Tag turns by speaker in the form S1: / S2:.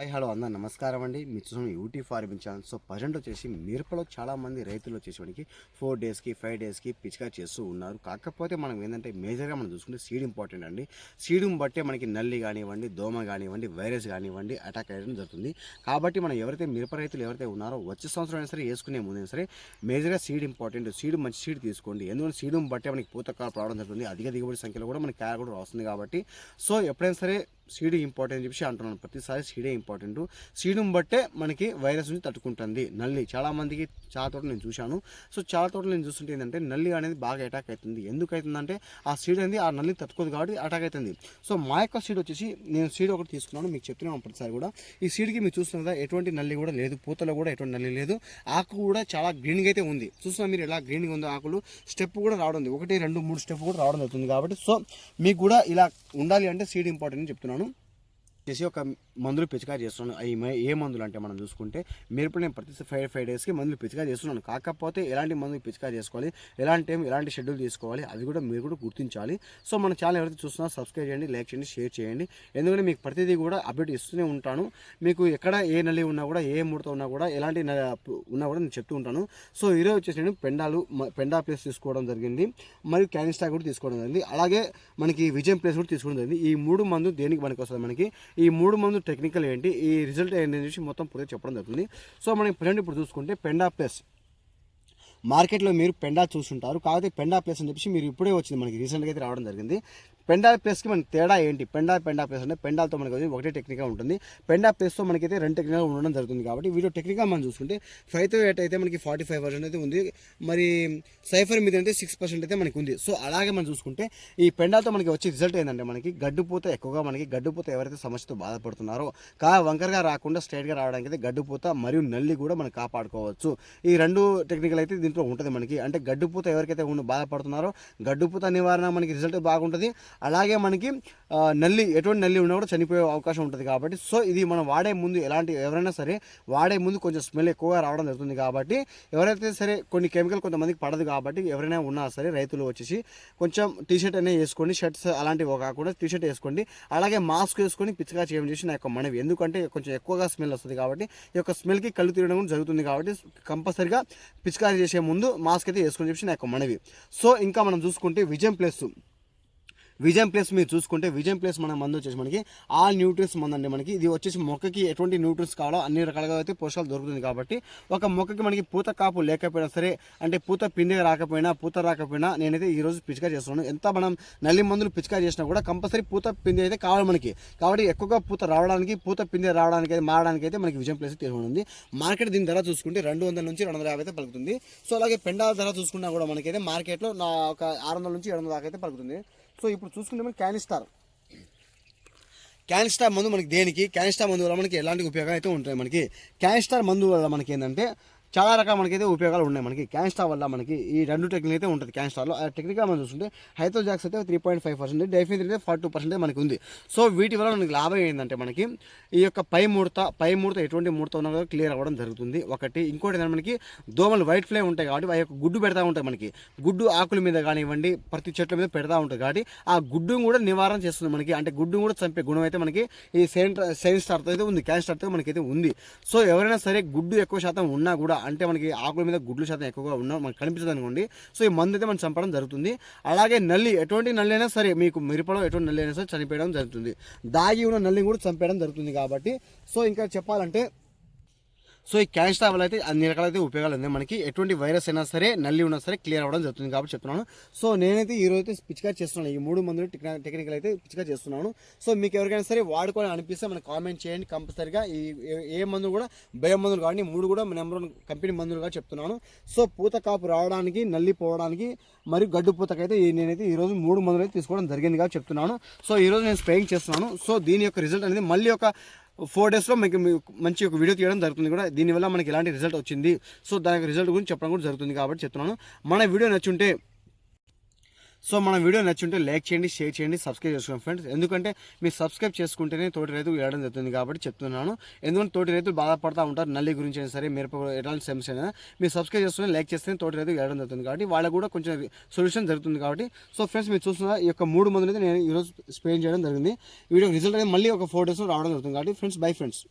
S1: Hi hello అందరూ నమస్కారం అండి. మీరు చూసిన UT farming channel. So present వచ్చేసి మిరపలో చాలామంది రైతులు వచ్చేసి మనకి ఫోర్ డేస్కి ఫైవ్ డేస్కి పిచికా చేస్తూ ఉన్నారు. కాకపోతే మనం ఏంటంటే మేజర్గా మనం చూసుకుంటే సీడ్ ఇంపార్టెంట్ అండి. సీడ్ బట్టే మనకి నల్లి కానివ్వండి దోమ కానివ్వండి వైరస్ కానివ్వండి అటాక్ అయ్యడం జరుగుతుంది. కాబట్టి మనం ఎవరైతే మిరప రైతులు ఎవరైతే ఉన్నారో వచ్చే సంవత్సరం అయినా సరే వేసుకునే ముందైనా సరే మేజర్గా సీడ్ ఇంపార్టెంట్ సీడ్ మంచి సీడ్ తీసుకోండి. ఎందుకంటే సీడ్ బట్టే మనకి పూతకాలు రావడం జరుగుతుంది. అధిక దిగుబడి సంఖ్యలో కూడా మనకి కాయ కూడా వస్తుంది కాబట్టి. సో ఎప్పుడైనా సరే సీడ్ ఇంపార్టెంట్ చెప్పి అంటున్నాను. ప్రతిసారి సీడే ఇంపార్టెంట్. సీడుని బట్టే మనకి వైరస్ నుంచి తట్టుకుంటుంది. నల్లి. చాలామందికి చాలా తోటలు నేను చూశాను. సో చాలా తోటలు నేను చూస్తుంటే ఏంటంటే నల్లి అనేది బాగా అటాక్ అవుతుంది ఎందుకు అవుతుందంటే ఆ సీడ్ అనేది ఆ నల్లి తట్టుకోదు కాబట్టి అటాక్ అవుతుంది సో మా యొక్క సీడ్ వచ్చేసి నేను సీడ్ ఒకటి తీసుకున్నాను. మీకు చెప్తున్నాను ప్రతిసారి కూడా. ఈ సీడ్కి మీరు చూస్తున్న కదా ఎటువంటి నల్లి కూడా లేదు. పూతలో కూడా ఎటువంటి నల్లి లేదు. ఆకు కూడా చాలా గ్రీన్గా అయితే ఉంది. చూస్తున్నా మీరు ఎలా గ్రీన్గా ఉందో ఆకులు. స్టెప్ కూడా రావడం ఒకటి రెండు మూడు స్టెప్ కూడా రావడం జరుగుతుంది కాబట్టి. సో మీకు కూడా ఇలా ఉండాలి అంటే సీడ్ ఇంపార్టెంట్ అని చెప్తున్నాను చేసి ఒక మందులు పిచికారి చేస్తున్నాను. అవి ఏ మందులు అంటే మనం చూసుకుంటే మిరపలు నేను ప్రతి ఫైవ్ ఫైవ్ డేస్కి మందులు పిచికారి చేస్తున్నాను. కాకపోతే ఎలాంటి మందులు పిచికారి చేసుకోవాలి ఎలాంటి టైం ఎలాంటి షెడ్యూల్ తీసుకోవాలి అది కూడా మీరు కూడా గుర్తించాలి. సో మన ఛానల్ ఎవరైతే చూస్తున్నా సబ్స్క్రైబ్ చేయండి లైక్ చేయండి షేర్ చేయండి. ఎందుకంటే మీకు ప్రతిదీ కూడా అప్డేట్ ఇస్తూనే ఉంటాను. మీకు ఎక్కడ ఏ నల్లి ఉన్నా కూడా ఏ ముడత ఉన్నా కూడా ఎలాంటి న- ఉన్నా కూడా నేను చెప్తూ ఉంటాను. సో ఈరోజు వచ్చేసి నేను పెండాలు పెండా ప్లేస్ తీసుకోవడం జరిగింది. మరియు క్యానిస్టా కూడా తీసుకోవడం జరిగింది. అలాగే మనకి విజయం ప్లేస్ కూడా తీసుకోవడం జరిగింది. ఈ మూడు మందు దేనికి పనికి వస్తుంది మనకి? ఈ మూడు మందు టెక్నికల్ ఏంటి ఈ రిజల్ట్ ఏంటి చెప్పి మొత్తం పూర్తిగా చెప్పడం జరుగుతుంది. సో మనం ప్రజెంట్ ఇప్పుడు చూసుకుంటే పెండా ప్లస్ మార్కెట్లో మీరు పెండా చూస్తుంటారు కాకపోతే పెండా ప్లస్ అని చెప్పేసి మీరు ఇప్పుడే వచ్చింది మనకి. రీసెంట్గా అయితే రావడం జరిగింది. పెండా ప్లేస్కి మనకి తేడా ఏంటి? పెండా పెండా ప్లేస్ అంటే పెండాలతో మనకి వచ్చి ఒకటే టెక్నిక్గా ఉంటుంది. పెండా ప్లస్తో మనకైతే రెండు టెక్నిక్గా ఉండడం జరుగుతుంది కాబట్టి వీడియో టెక్నిక్గా మనం చూసుకుంటే ఫైవ్తో ఎయిట్ అయితే మనకి ఫార్టీ ఫైవ్ పర్సెంట్ అయితే ఉంది. మరి సైఫర్ మీద అయితే సిక్స్ పర్సెంట్ అయితే మనకి ఉంది. సో అలాగే మనం చూసుకుంటే ఈ పెండాలతో మనకి వచ్చే రిజల్ట్ ఏంటంటే మనకి గడ్డుపూత ఎక్కువగా మనకి గడ్డుపూత ఎవరైతే సమస్యతో బాధపడుతున్నారో కా వంకరగా రాకుండా స్ట్రైట్గా రావడానికి అయితే గడ్డుపూత మరియు నల్లి కూడా మనం కాపాడుకోవచ్చు. ఈ రెండు టెక్నికల్ అయితే దీంట్లో ఉంటుంది మనకి. అంటే గడ్డుపూత ఎవరికైతే ఉన్న బాధపడుతున్నారో గడ్డుపూత నివారణ మనకి రిజల్ట్ బాగుంటుంది. అలాగే మనకి నల్లి ఎటువంటి నల్లి ఉన్నా కూడా చనిపోయే అవకాశం ఉంటుంది కాబట్టి సో ఇది మనం వాడే ముందు ఎలాంటి ఎవరైనా సరే వాడే ముందు కొంచెం స్మెల్ ఎక్కువగా రావడం జరుగుతుంది కాబట్టి ఎవరైతే సరే కొన్ని కెమికల్ కొంతమందికి పడదు కాబట్టి ఎవరైనా ఉన్నా సరే రైతులు వచ్చేసి కొంచెం టీ షర్ట్ అనేది వేసుకోండి షర్ట్స్ అలాంటివి కాకుండా టీ షర్ట్ వేసుకోండి అలాగే మాస్క్ వేసుకొని పిచ్చగా చేయడం చేసి నా యొక్క మనవి. ఎందుకంటే కొంచెం ఎక్కువగా స్మెల్ వస్తుంది కాబట్టి ఈ యొక్క స్మెల్కి కళ్ళు తీయడం కూడా జరుగుతుంది కాబట్టి కంపల్సరిగా పిచికారీ చేసే ముందు మాస్క్ అయితే వేసుకొని చెప్పి నా యొక్క మనవి. సో ఇంకా మనం చూసుకుంటే విజయం ప్లస్ విజయం ప్లస్ మీరు చూసుకుంటే విజయం ప్లస్ మన మందు వచ్చేసి మనకి ఆల్ న్యూట్రియన్స్ మందు అండి మనకి. ఇది వచ్చేసి మొక్కకి ఎటువంటి న్యూట్రియన్స్ కావాలో అన్ని రకాలుగా అయితే పోషకాలు దొరుకుతుంది కాబట్టి ఒక మొక్కకి మనకి పూత కాపు లేకపోయినా సరే అంటే పూత పిండి రాకపోయినా పూత రాకపోయినా నేనైతే ఈ రోజు పిచికా చేస్తున్నాను. ఎంత మనం నల్లి మందులు పిచికా చేసినా కూడా కంపల్సరీ పూత పిండి అయితే కావాలి మనకి. కాబట్టి ఎక్కువగా పూత రావడానికి పూత పిండి రావడానికి అయితే మారడానికి అయితే మనకి విజయం ప్లస్ తీసుకుని ఉంది మార్కెట్ దీని ధర చూసుకుంటే రెండు వందల నుంచి రెండు వందల యాభై అయితే పలుకుతుంది. సో అలాగే పెండాల ధర చూసుకున్నా కూడా మనకైతే మార్కెట్లో నా ఒక ఆరు వందల నుంచి ఏడు వందల దాకా అయితే పలుకుతుంది. సో ఇప్పుడు ఇప్పుడు చూసుకుంటే మనకి క్యానిస్టార్. క్యానిస్టార్ మందు మనకి దేనికి? క్యానిస్టార్ మందు వల్ల మనకి ఎలాంటి ఉపయోగం అయితే ఉంటాయి మనకి? క్యానిస్టార్ మందు వల్ల మనకి ఏంటంటే చాలా రకాల మనకైతే ఉపయోగాలు ఉన్నాయి. మనకి క్యాన్స్టార్ వల్ల మనకి ఈ రెండు టెక్నిక్ అయితే ఉంటుంది క్యాన్స్టార్లో ఆ టెక్నిక్గా మనం చూస్తుంటే హైథోజాక్స్ అయితే త్రీ పాయింట్ ఫైవ్ పర్సెంట్ డైఫిన్ అయితే ఫార్టీ టూ పర్సెంట్ మనకి ఉంది. సో వీటి వల్ల మనకి లాభం ఏంటంటే మనకి ఈ యొక్క పై ముడత పై ముడత ఎటువంటి ముడత ఉన్నా కూడా క్లియర్ అవ్వడం జరుగుతుంది. ఒకటి ఇంకోటి ఏంటంటే మనకి దోమలు వైట్ ఫ్లై ఉంటాయి కాబట్టి ఆ యొక్క గుడ్డు పెడతా ఉంటాయి మనకి. గుడ్డు ఆకుల మీద కానివ్వండి ప్రతి చెట్ల మీద పెడతా ఉంటుంది కాబట్టి ఆ గుడ్డును కూడా నివారణ చేస్తుంది మనకి. అంటే గుడ్డు కూడా చంపే గుణం అయితే మనకి ఈ సెయింట్ సెయిన్ స్టార్తో అయితే ఉంది క్యాన్ స్టార్తో మనకైతే ఉంది. సో ఎవరైనా సరే గుడ్డు ఎక్కువ శాతం ఉన్నా కూడా అంటే మనకి ఆకుల మీద గుడ్లు శాతం ఎక్కువగా ఉన్న మనకు కనిపిస్తుంది అనుకోండి. సో ఈ మందు అయితే మనం చంపడం జరుగుతుంది. అలాగే నల్లి ఎటువంటి నల్లి అయినా సరే మీకు మిరపలో ఎటువంటి నల్లి అయినా సరే చనిపోయడం జరుగుతుంది. దాగి ఉన్న నల్లిని కూడా చంపేయడం జరుగుతుంది కాబట్టి. సో ఇంకా చెప్పాలంటే సో ఈ క్యాష్ టవల్ అయితే అన్ని రకాలైతే ఉపయోగాలు ఉంది మనకి ఎటువంటి వైరస్ అయినా సరే నల్లి ఉన్నా సరే క్లియర్ అవ్వడం జరుగుతుంది కాబట్టి చెప్తున్నాను. సో నేనైతే ఈ రోజు అయితే పిచ్చిగా చేస్తున్నాను. ఈ మూడు మందులు టెక్నికల్ అయితే పిచ్చిగా చేస్తున్నాను. సో మీకు ఎవరికైనా సరే వాడుకోవాలని అనిపిస్తే మనం కామెంట్ చేయండి కంపల్సరిగా. ఈ ఏ- మందులు కూడా భయం మందులు కానీ మూడు కూడా నెంబర్ వన్ కంపెనీ మందులుగా చెప్తున్నాను. సో పూత కాపు రావడానికి నల్లి పోవడానికి మరియు గడ్డు పూతకైతే ఈ- నేనైతే ఈరోజు మూడు మందులు అయితే తీసుకోవడం జరిగింది కాబట్టి చెప్తున్నాను. సో ఈ రోజు నేను స్ప్రేయింగ్ చేస్తున్నాను. సో దీని యొక్క రిజల్ట్ అనేది మళ్ళీ ఒక ఫోర్ డేస్లో మీకు మంచి ఒక వీడియో తీయడం జరుగుతుంది కూడా. దీనివల్ల మనకి ఎలాంటి రిజల్ట్ వచ్చింది? సో దాని రిజల్ట్ గురించి చెప్పడం కూడా జరుగుతుంది కాబట్టి చెప్తున్నాను. మన వీడియో నచ్చుంటే సో మన వీడియో నచ్చుంటే లైక్ చేయండి షేర్ చేయండి సబ్స్క్రైబ్ చేసుకోండి ఫ్రెండ్స్. ఎందుకంటే మీరు సబ్స్క్రైబ్ చేసుకుంటేనే తోటి రైతు వేయడం జరుగుతుంది కాబట్టి చెప్తున్నాను. ఎందుకంటే తోటి రైతులు బాధపడతా ఉంటారు నల్లి గురించి అయినా సరే మిరప ఎలాంటి సమస్య అయినా. మీరు సబ్స్క్రైబ్ చేసుకుని లైక్ చేస్తేనే తోటి రైతు వేయడం జరుగుతుంది కాబట్టి వాళ్ళకు కూడా కొంచెం సొల్యూషన్ జరుగుతుంది కాబట్టి. సో ఫ్రెండ్స్ మీరు చూస్తున్న ఈ యొక్క మూడు మందులు అయితే నేను ఈరోజు స్ప్రే చేయడం జరిగింది. వీడియో రిజల్ట్ అనేది మళ్ళీ ఒక ఫోర్ డేస్లో రావడం జరుగుతుంది కాబట్టి ఫ్రెండ్స్ బై ఫ్రెండ్స్.